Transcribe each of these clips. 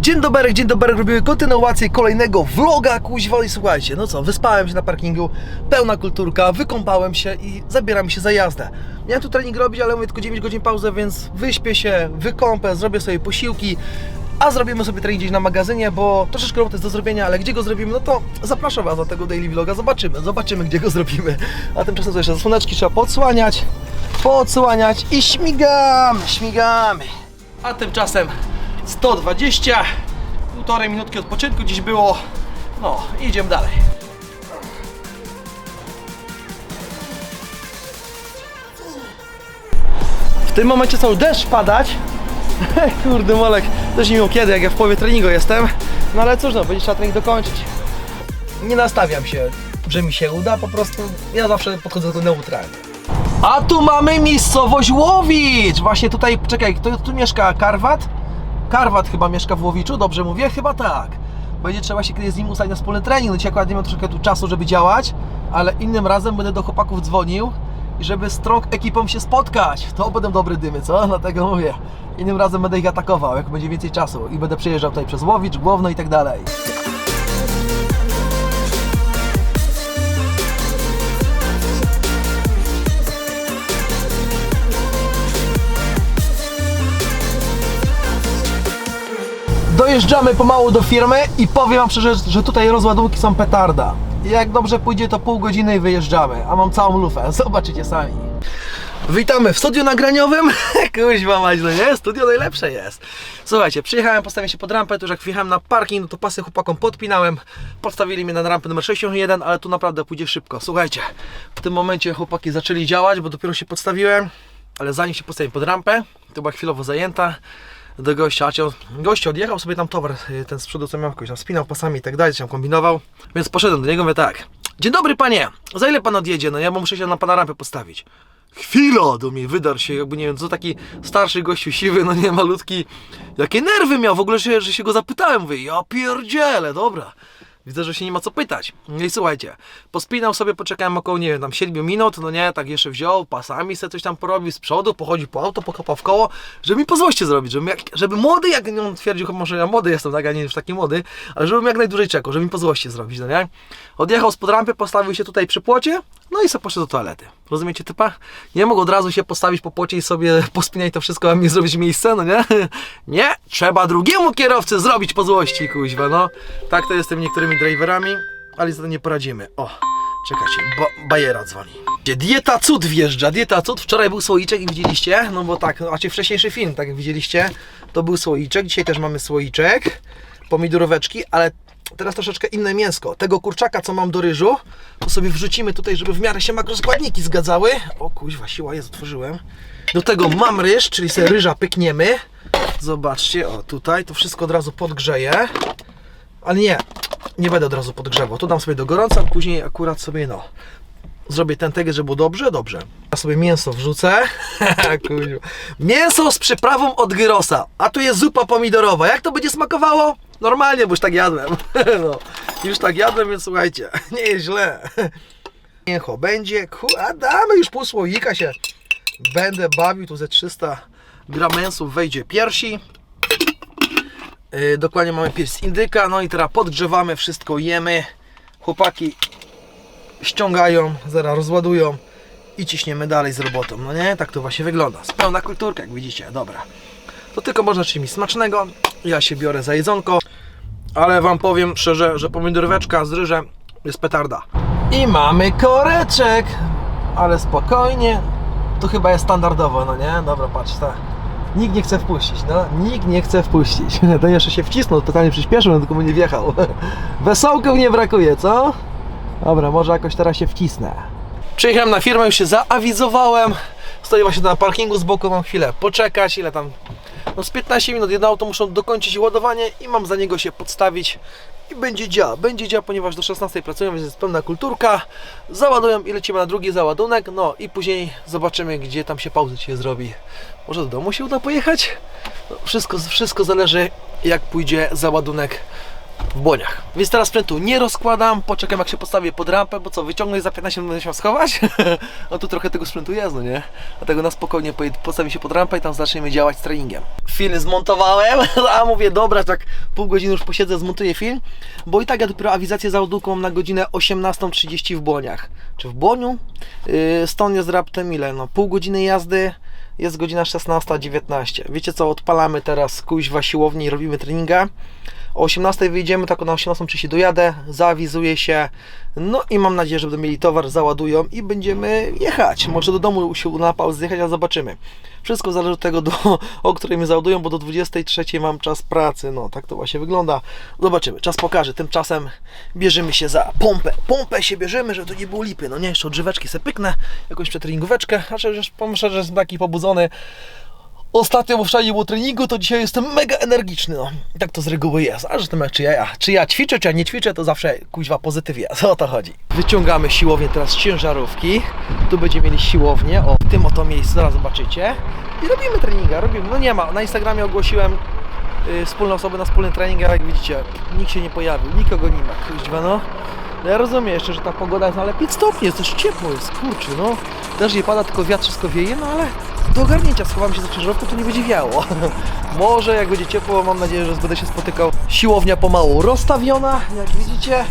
Dzień dobry, dzień dobry, robimy kontynuację kolejnego vloga, kuźwa i słuchajcie, no co, wyspałem się na parkingu, pełna kulturka, wykąpałem się i zabieram się za jazdę. Miałem tu trening robić, ale mówię tylko 9 godzin pauzę, więc wyśpię się, wykąpę, zrobię sobie posiłki, a zrobimy sobie trening gdzieś na magazynie, bo troszeczkę roboty jest do zrobienia, ale gdzie go zrobimy, no to zapraszam Was do tego daily vloga, zobaczymy, zobaczymy gdzie go zrobimy. A tymczasem to jeszcze zasłoneczki trzeba podsłaniać, podsłaniać i śmigamy, śmigamy. A tymczasem 120, półtorej minutki odpoczynku dziś było. No, idziemy dalej. W tym momencie cały deszcz padać. Kurde molek, też nie wiem kiedy, jak ja w połowie treningu jestem. No ale cóż no, będzie trzeba trening dokończyć. Nie nastawiam się, że mi się uda, po prostu ja zawsze podchodzę do tego neutralnie. A tu mamy miejscowość Łowicz! Właśnie tutaj, czekaj, kto tu mieszka? Karwat? Karwat chyba mieszka w Łowiczu, dobrze mówię? Chyba tak. Będzie trzeba się kiedyś z nim ustalić na wspólny trening. No dzisiaj akurat nie mam troszkę tu czasu, żeby działać, ale innym razem będę do chłopaków dzwonił i żeby z Strong ekipą się spotkać. To będą dobre dymy, co? Dlatego mówię. Innym razem będę ich atakował, jak będzie więcej czasu i będę przejeżdżał tutaj przez Łowicz, Głowno i tak dalej. Dojeżdżamy pomału do firmy i powiem Wam szczerze, że tutaj rozładunki są petarda. Jak dobrze pójdzie, to pół godziny i wyjeżdżamy, a mam całą lufę, zobaczycie sami. Witamy w studiu nagraniowym. Kuźwa mać, no nie? Studio najlepsze jest. Słuchajcie, przyjechałem, postawiłem się pod rampę, to już jak wjechałem na parking, no to pasy chłopakom podpinałem. Podstawili mnie na rampę numer 61, ale tu naprawdę pójdzie szybko. Słuchajcie, w tym momencie chłopaki zaczęli działać, bo dopiero się podstawiłem, ale zanim się postawiłem pod rampę, to była chwilowo zajęta do gościa, a cię- gość odjechał sobie tam towar, y, ten z przodu co miał jakoś tam spinał pasami i tak dalej, tam kombinował, więc poszedłem do niego, mówię tak, dzień dobry panie, za ile pan odjedzie, no ja muszę się na pana rampę postawić. Chwila, do mnie wydarł się, jakby nie wiem, co taki starszy gościu siwy, no nie, malutki, jakie nerwy miał, w ogóle, że, że się go zapytałem, mówię, ja pierdzielę, dobra. Widzę, że się nie ma co pytać. No i słuchajcie, pospinał sobie, poczekałem około, nie wiem, tam 7 minut, no nie, tak jeszcze wziął, pasami sobie coś tam porobił z przodu, pochodził po auto, pokopał w koło, żeby mi po złości zrobić, żeby, jak, żeby młody, jak on twierdził, może ja młody jestem, tak, a nie już taki młody, ale żebym jak najdłużej czekał, żeby mi po złości zrobić, no nie. Odjechał spod rampy, postawił się tutaj przy płocie, no i sobie poszedł do toalety. Rozumiecie typa? Nie mógł od razu się postawić po płocie i sobie pospinać to wszystko, a mi zrobić miejsce, no nie? Nie, trzeba drugiemu kierowcy zrobić po złości, kuźwa, no. Tak to jest z tymi niektórymi driverami, ale to nie poradzimy. O, czekajcie, ba Bajera dzwoni. Dieta Cud wjeżdża, Dieta Cud. Wczoraj był słoiczek i widzieliście, no bo tak, macie wcześniejszy film, tak jak widzieliście, to był słoiczek, dzisiaj też mamy słoiczek, pomidoroweczki, ale teraz troszeczkę inne mięsko. Tego kurczaka, co mam do ryżu, to sobie wrzucimy tutaj, żeby w miarę się makroskładniki zgadzały. O kuźwa, siła jest, otworzyłem. Do tego mam ryż, czyli sobie ryża pykniemy. Zobaczcie, o tutaj, to wszystko od razu podgrzeję. Ale nie, nie będę od razu podgrzewał. To dam sobie do gorąca, później akurat sobie no. Zrobię ten teges, żeby było dobrze, dobrze. Ja sobie mięso wrzucę. Mięso z przyprawą od gyrosa. A tu jest zupa pomidorowa. Jak to będzie smakowało? Normalnie, bo już tak jadłem. no, już tak jadłem, więc słuchajcie, nie jest źle. Mięcho będzie, a damy już pół słoika się. Będę bawił, tu ze 300 gram mięsów wejdzie piersi. Yy, dokładnie mamy pierś z indyka, no i teraz podgrzewamy, wszystko jemy. Chłopaki ściągają, zaraz rozładują i ciśniemy dalej z robotą. No nie, tak to właśnie wygląda. Pełna kulturka, jak widzicie, dobra. To tylko można czymś smacznego. Ja się biorę za jedzonko, ale Wam powiem szczerze, że pomidoróweczka z ryżem jest petarda. I mamy koreczek, ale spokojnie. To chyba jest standardowo, no nie? Dobra, patrz, tak. Nikt nie chce wpuścić, no. Nikt nie chce wpuścić. To jeszcze się wcisnął, totalnie przyspieszył, no tylko mu nie wjechał. Wesołków nie brakuje, co? Dobra, może jakoś teraz się wcisnę. Przyjechałem na firmę, już się zaawizowałem. Stoję właśnie na parkingu z boku, mam chwilę poczekać, ile tam... No z 15 minut, jedno auto muszą dokończyć ładowanie i mam za niego się podstawić i będzie dział, będzie dział, ponieważ do 16 pracują, więc jest pełna kulturka. Załadują i lecimy na drugi załadunek, no i później zobaczymy, gdzie tam się pauzy się zrobi. Może do domu się uda pojechać? No, wszystko, wszystko zależy, jak pójdzie załadunek w błoniach. Więc teraz sprzętu nie rozkładam, poczekam jak się postawię pod rampę, bo co, wyciągnę za 15 minut będę się schować? no tu trochę tego sprzętu jest, no nie? Dlatego na spokojnie postawię się pod rampę i tam zaczniemy działać z treningiem. Film zmontowałem, a mówię, dobra, tak pół godziny już posiedzę, zmontuję film, bo i tak ja dopiero awizację załadunką mam na godzinę 18.30 w Błoniach. Czy w Błoniu? Yy, stąd jest raptem ile? No pół godziny jazdy, jest godzina 16.19. Wiecie co, odpalamy teraz kuźwa siłowni i robimy treninga. O 18 wyjdziemy, tak na 18.30 dojadę, zaawizuję się, no i mam nadzieję, że będą mieli towar, załadują i będziemy jechać. Może do domu się na pauzę zjechać, a zobaczymy. Wszystko zależy od tego, do, o której mnie załadują, bo do 23 mam czas pracy. No, tak to właśnie wygląda. Zobaczymy, czas pokaże. Tymczasem bierzemy się za pompę. Pompę się bierzemy, żeby to nie było lipy. No nie, jeszcze odżyweczki se pyknę, jakąś przetreningóweczkę. Znaczy, że pomyślę, że jestem taki pobudzony. Ostatnio nie było treningu, to dzisiaj jestem mega energiczny, no. Tak to z reguły jest. A że to czy ja, czy ja ćwiczę, czy ja nie ćwiczę, to zawsze kuźwa pozytyw jest. O to chodzi. Wyciągamy siłownię teraz ciężarówki. Tu będziemy mieli siłownię, o w tym oto miejscu, zaraz zobaczycie. I robimy treninga, robimy. No nie ma, na Instagramie ogłosiłem y, wspólne osoby na wspólny trening, jak widzicie, nikt się nie pojawił, nikogo nie ma, kuźwa, no. No ja rozumiem jeszcze, że ta pogoda jest, no ale 5 stopni jest, też ciepło jest, kurczę, no. Też nie pada, tylko wiatr wszystko wieje, no ale do ogarnięcia schowam się za ciężarówką, to nie będzie wiało. Może jak będzie ciepło, mam nadzieję, że będę się spotykał. Siłownia pomału rozstawiona, jak widzicie.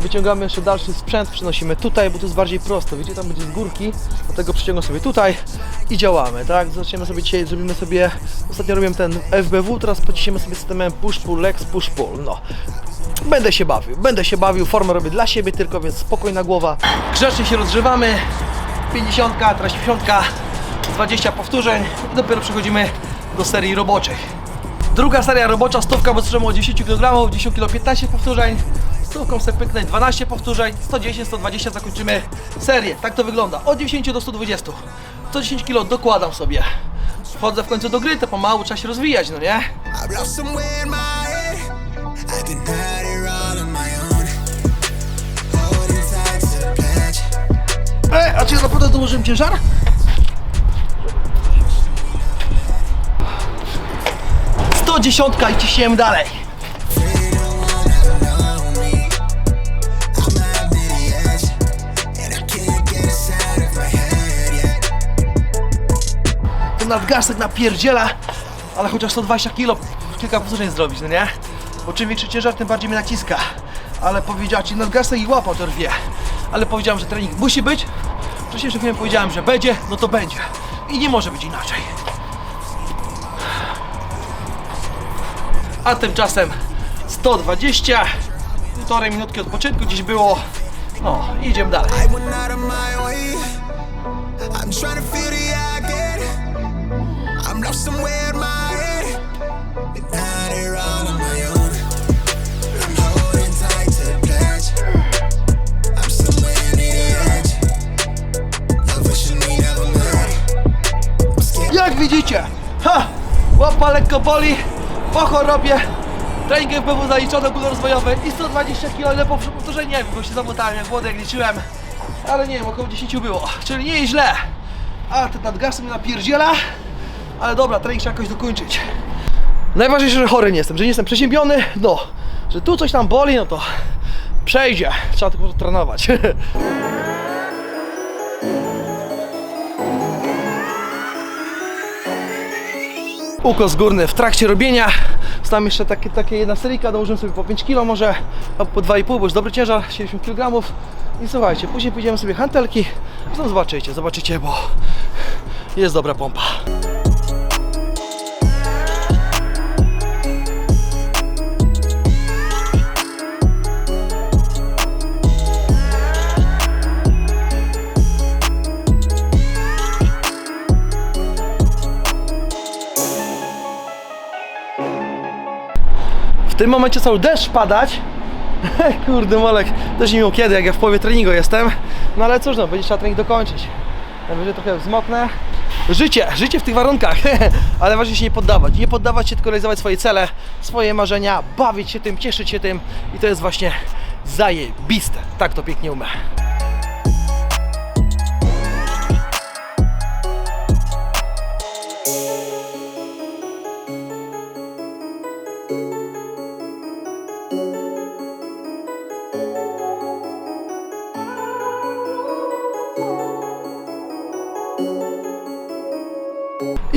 Wyciągamy jeszcze dalszy sprzęt, przynosimy tutaj, bo to jest bardziej prosto. Widzicie, tam będzie z górki, dlatego przyciągam sobie tutaj i działamy, tak? Zaczniemy sobie dzisiaj, zrobimy sobie, ostatnio robiłem ten FBW, teraz pociśniemy sobie systemem push-pull, legs, push-pull, no. Będę się bawił, będę się bawił, formę robię dla siebie tylko, więc spokojna głowa. Grzecznie się rozgrzewamy, 50, teraz 50, 20 powtórzeń i dopiero przechodzimy do serii roboczych. Druga seria robocza, stówka, bo zaczynamy od 10 kg, 10 kg 15 powtórzeń, stówką sobie pyknę 12 powtórzeń, 110, 120 zakończymy serię. Tak to wygląda, od 10 do 120. 110 kg dokładam sobie. Wchodzę w końcu do gry, to pomału trzeba się rozwijać, no nie? Pledge. E, a czy ja naprawdę dołożyłem ciężar? Out of my head yet. Ten nadgarstek napierdziela, ale chociaż 120 kg kilka powtórzeń zrobić, no nie? Bo czym większy ciężar, tym bardziej mnie naciska. Ale powiedziała ci nadgarstek i łapał to rwie. Ale powiedziałem, że trening musi być. Wcześniej chwilę powiedziałem, że będzie, no to będzie. I nie może być inaczej. A tymczasem 120, półtorej minutki odpoczynku dziś było. No, idziemy dalej. Jak widzicie, ha, łapa lekko boli, po chorobie, trening FBW zaliczone, ogólnorozwojowe i 120 kg, po powtórzeniu, nie wiem, bo się zamotałem jak młody, jak liczyłem, ale nie wiem, około 10 było, czyli nie jest źle, a ten nadgarstek mnie napierdziela, ale dobra, trening trzeba jakoś dokończyć. Najważniejsze, że chory nie jestem, że nie jestem przeziębiony, no, że tu coś tam boli, no to przejdzie, trzeba tylko trenować. Ukos górny w trakcie robienia. Tam jeszcze takie, takie jedna seryjka, dołożymy sobie po 5 kg może, albo po 2,5, bo już dobry ciężar, 70 kg. I słuchajcie, później pójdziemy sobie hantelki. Zobaczycie, zobaczycie, bo jest dobra pompa. W tym momencie cały deszcz padać. Kurde molek, też nie miał kiedy, jak ja w połowie treningu jestem. No ale cóż, no, będzie trzeba trening dokończyć. Najwyżej trochę wzmoknę. Życie, życie w tych warunkach, ale ważne się nie poddawać. Nie poddawać się, tylko realizować swoje cele, swoje marzenia, bawić się tym, cieszyć się tym i to jest właśnie zajebiste. Tak to pięknie umę.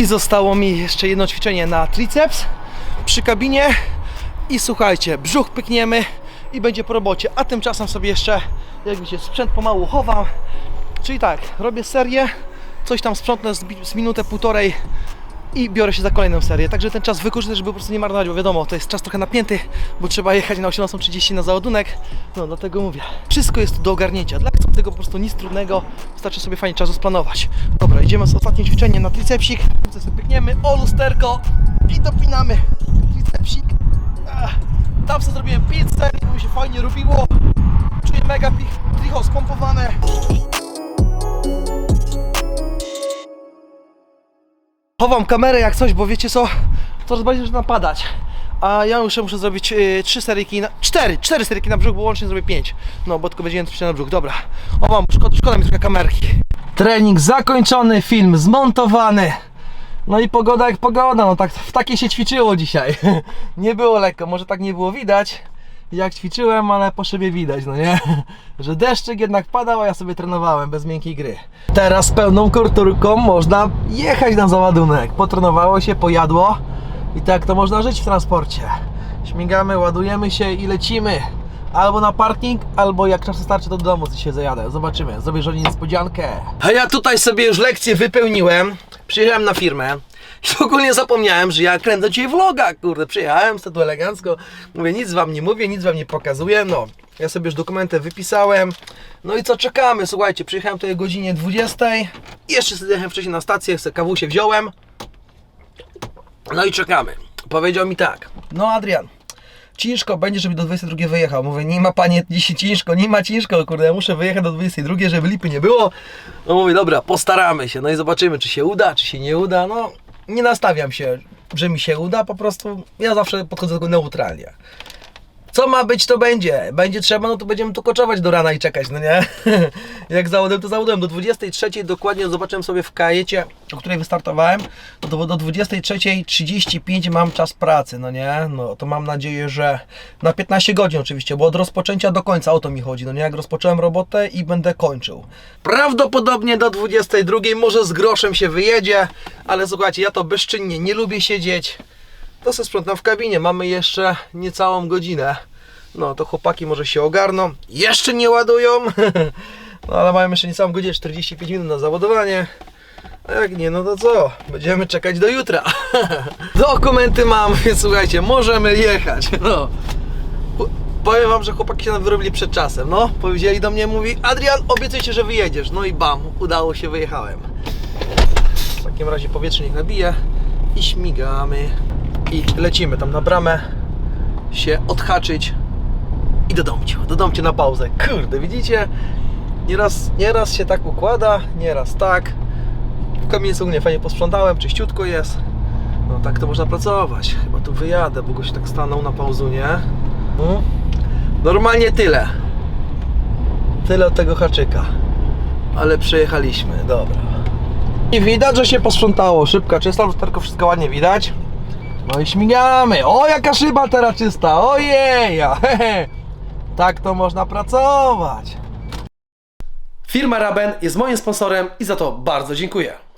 I zostało mi jeszcze jedno ćwiczenie na triceps przy kabinie. I słuchajcie, brzuch pykniemy i będzie po robocie. A tymczasem sobie jeszcze, jak widzicie, sprzęt pomału chowam. Czyli tak, robię serię, coś tam sprzątnę z, minutę, półtorej i biorę się za kolejną serię. Także ten czas wykorzystaj, żeby po prostu nie marnować, bo wiadomo, to jest czas trochę napięty, bo trzeba jechać na 18.30 na załadunek. No dlatego mówię, wszystko jest do ogarnięcia. Dla tego po prostu nic trudnego, wystarczy sobie fajnie czas rozplanować. Dobra, idziemy z ostatnim ćwiczeniem na tricepsik. Tutaj sobie o lusterko i dopinamy tricepsik. Tam sobie zrobiłem 5 serii, bo mi się fajnie robiło. Czuję mega tricho spompowane. Chowam kamerę jak coś, bo wiecie co, coraz bardziej zaczyna padać. A ja już muszę zrobić y, trzy seryjki na... cztery, cztery seryjki na brzuch, bo łącznie zrobię pięć. No, bo tylko będzie ćwiczenie na brzuch. Dobra. Chowam, szkoda, szkoda mi trochę kamerki. Trening zakończony, film zmontowany. No i pogoda jak pogoda, no tak w takiej się ćwiczyło dzisiaj. Nie było lekko, może tak nie było widać jak ćwiczyłem, ale po szybie widać, no nie? Że deszczyk jednak padał, a ja sobie trenowałem bez miękkiej gry. Teraz pełną kurturką można jechać na załadunek. Potrenowało się, pojadło i tak to można żyć w transporcie. Śmigamy, ładujemy się i lecimy. Albo na parking, albo jak czas starczy to do domu się zajadę. Zobaczymy, zrobię żonie niespodziankę. A ja tutaj sobie już lekcję wypełniłem. Przyjechałem na firmę. I ogólnie zapomniałem, że ja kręcę dzisiaj vloga, kurde, przyjechałem sobie tu elegancko, mówię, nic wam nie mówię, nic wam nie pokazuję, no, ja sobie już dokumenty wypisałem, no i co, czekamy, słuchajcie, przyjechałem tutaj o godzinie 20, jeszcze sobie wcześniej na stację, sobie kawusie wziąłem, no i czekamy, powiedział mi tak, no Adrian, ciężko będzie, żeby do 22 wyjechał. Mówię, nie ma panie dzisiaj ciężko, nie ma ciężko, kurde, ja muszę wyjechać do 22, żeby lipy nie było. No mówię, dobra, postaramy się, no i zobaczymy, czy się uda, czy się nie uda. No, nie nastawiam się, że mi się uda, po prostu ja zawsze podchodzę do tego neutralnie. Co ma być, to będzie. Będzie trzeba, no to będziemy tu koczować do rana i czekać, no nie? Jak załadłem, to załadłem. Do 23 dokładnie zobaczyłem sobie w kajecie, o której wystartowałem, no to do 23.35 mam czas pracy, no nie? No to mam nadzieję, że na 15 godzin oczywiście, bo od rozpoczęcia do końca o to mi chodzi, no nie? Jak rozpocząłem robotę i będę kończył. Prawdopodobnie do 22, może z groszem się wyjedzie, ale słuchajcie, ja to bezczynnie nie lubię siedzieć to se sprzątam w kabinie. Mamy jeszcze niecałą godzinę. No to chłopaki może się ogarną. Jeszcze nie ładują. No ale mają jeszcze niecałą godzinę, 45 minut na załadowanie. A jak nie, no to co? Będziemy czekać do jutra. Dokumenty mam, więc słuchajcie, możemy jechać. No. Powiem wam, że chłopaki się wyrobili przed czasem. No, powiedzieli do mnie, mówi Adrian, obiecujcie, że wyjedziesz. No i bam, udało się, wyjechałem. W takim razie powietrze niech nabije i śmigamy i lecimy tam na bramę się odhaczyć i do domciu, do domciu na pauzę. Kurde, widzicie? Nieraz, nieraz się tak układa, nieraz tak. W kamienicy ogólnie fajnie posprzątałem, czyściutko jest. No tak to można pracować. Chyba tu wyjadę, bo goś tak stanął na pauzunie. No. Normalnie tyle. Tyle od tego haczyka. Ale przejechaliśmy, dobra. I widać, że się posprzątało. Szybka, czysta, lusterko, wszystko ładnie widać. No i śmigamy. O, jaka szyba teraz czysta. Ojej. hehe. Tak to można pracować. Firma Raben jest moim sponsorem i za to bardzo dziękuję.